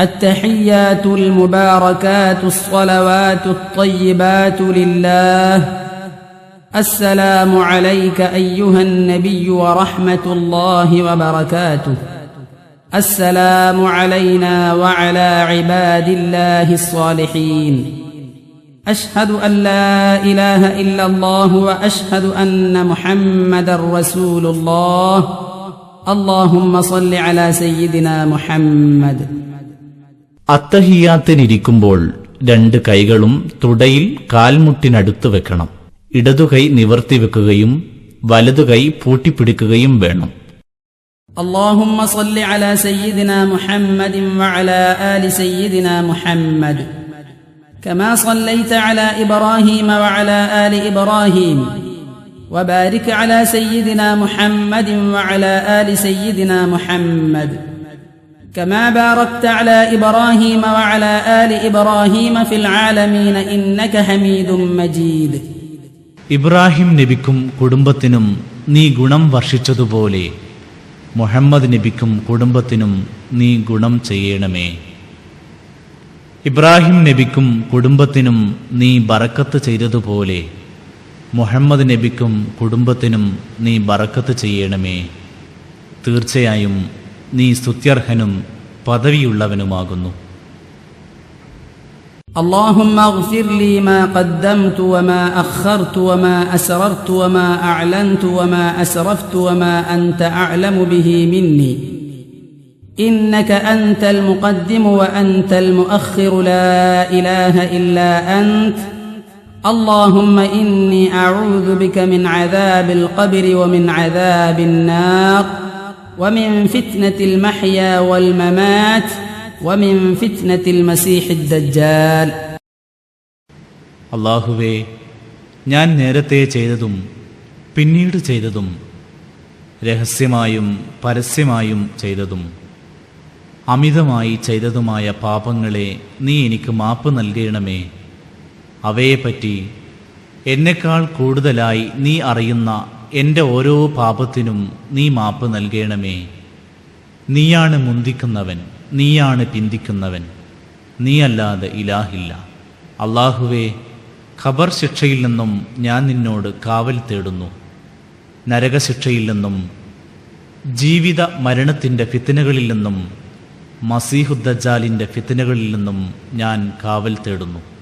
التحيات المباركات الصلوات الطيبات لله. السلام عليك أيها النبي ورحمة الله وبركاته. السلام علينا وعلى عباد الله الصالحين. أشهد أن لا إله إلا الله وأشهد أن محمدا رسول الله. اللهم صل على سيدنا محمد. അത്തഹിയാത്തിനിരിക്കുമ്പോൾ രണ്ട് കൈകളും തുടയിൽ കാൽമുട്ടിനടുത്ത് വെക്കണം ഇടതുകൈ നിവർത്തി വെക്കുകയും വലതുകൈ പൂട്ടിപ്പിടിക്കുകയും വേണം اللهم صل على سيدنا محمد وعلى ال سيدنا محمد كما صليت على ابراهيم وعلى ال ابراهيم وبارك على سيدنا محمد وعلى ال سيدنا محمد كما باركت على ابراهيم وعلى ال ابراهيم في العالمين انك حميد مجيد ഇബ്രാഹിം നബിക്കും കുടുംബത്തിനും നീ ഗുണം വർഷിച്ചതുപോലെ മുഹമ്മദ് നബിക്കും കുടുംബത്തിനും നീ ഗുണം ചെയ്യണമേ ഇബ്രാഹിം നബിക്കും കുടുംബത്തിനും നീ ബറക്കത്ത് ചെയ്തതുപോലെ മുഹമ്മദ് നബിക്കും കുടുംബത്തിനും നീ ബറക്കത്ത് ചെയ്യണമേ തീർച്ചയായും നീ സ്തുത്യർഹനും പദവിയുള്ളവനുമാകുന്നു اللهم اغفر لي ما قدمت وما اخرت وما اسررت وما اعلنت وما اسرفت وما انت اعلم به مني انك انت المقدم وانت المؤخر لا اله الا انت اللهم اني اعوذ بك من عذاب القبر ومن عذاب النار ومن فتنه المحيا والممات ومن فتنه المسيح الدجال അള്ളാഹുവേ ഞാൻ നേരത്തെ ചെയ്തതും പിന്നീട് ചെയ്തതും രഹസ്യമായും പരസ്യമായും ചെയ്തതും അമിതമായി ചെയ്തതുമായ പാപങ്ങളെ നീ എനിക്ക് മാപ്പ് നൽകണമേ അവയെപ്പറ്റി എന്നെക്കാൾ കൂടുതലായി നീ അറിയുന്ന എന്റെ ഓരോ പാപത്തിനും നീ മാപ്പ് നൽകണമേ. നീയാണ് മുന്തിക്കുന്നവൻ നീയാണ് പിന്തിക്കുന്നവൻ. നീയല്ലാതെ ഇലാഹില്ല. അള്ളാഹുവേ ഖബർ ശിക്ഷയിൽ നിന്നും ഞാൻ നിന്നോട് കാവൽ തേടുന്നു. നരകശിക്ഷയിൽ നിന്നും ജീവിത മരണത്തിന്റെ ഫിത്തനകളിൽ നിന്നും മസീഹുദ്ദജാലിന്റെ ഫിത്തനകളിൽ നിന്നും ഞാൻ കാവൽ തേടുന്നു.